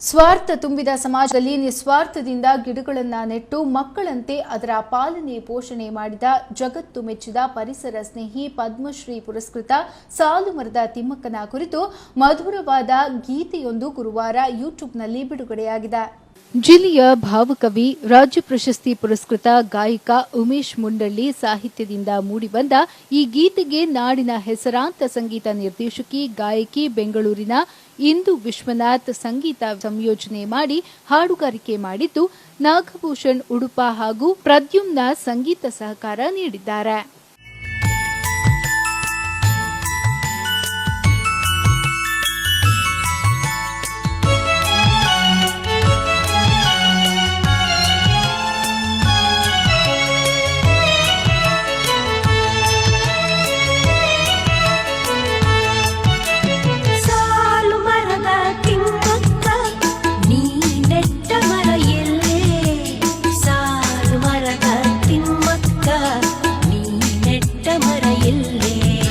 ಸ್ವಾರ್ಥ ತುಂಬಿದ ಸಮಾಜದಲ್ಲಿ ನಿಸ್ವಾರ್ಥದಿಂದ ಗಿಡಗಳನ್ನ ನೆಟ್ಟು ಮಕ್ಕಳಂತೆ ಅದರ ಪಾಲನೆ ಪೋಷಣೆ ಮಾಡಿದ ಜಗತ್ತು ಮೆಚ್ಚಿದ ಪರಿಸರ ಸ್ನೇಹಿ ಪದ್ಮಶ್ರೀ ಪುರಸ್ಕೃತ ಸಾಲು ಮರದ ತಿಮ್ಮಕ್ಕನ ಕುರಿತು ಮಧುರವಾದ ಗೀತೆಯೊಂದು ಗುರುವಾರ ಯೂಟ್ಯೂಬ್ನಲ್ಲಿ ಬಿಡುಗಡೆಯಾಗಿದೆ. ಜಿಲ್ಲೆಯ ಭಾವಕವಿ, ರಾಜ್ಯ ಪ್ರಶಸ್ತಿ ಪುರಸ್ಕೃತ ಗಾಯಕ ಉಮೇಶ್ ಮುಂಡಳ್ಳಿ ಸಾಹಿತ್ಯದಿಂದ ಮೂಡಿಬಂದ ಈ ಗೀತೆಗೆ ನಾಡಿನ ಹೆಸರಾಂತ ಸಂಗೀತ ನಿರ್ದೇಶಕಿ, ಗಾಯಕಿ, ಬೆಂಗಳೂರಿನ ಇಂದು ವಿಶ್ವನಾಥ್ ಸಂಗೀತ ಸಂಯೋಜನೆ ಮಾಡಿ ಹಾಡುಗಾರಿಕೆ ಮಾಡಿದ್ದು ನಾಗಭೂಷಣ್ ಉಡುಪ ಹಾಗೂ ಪ್ರದ್ಯುಮ್ನ ಸಂಗೀತ ಸಹಕಾರ ನೀಡಿದ್ದಾರೆ. believe.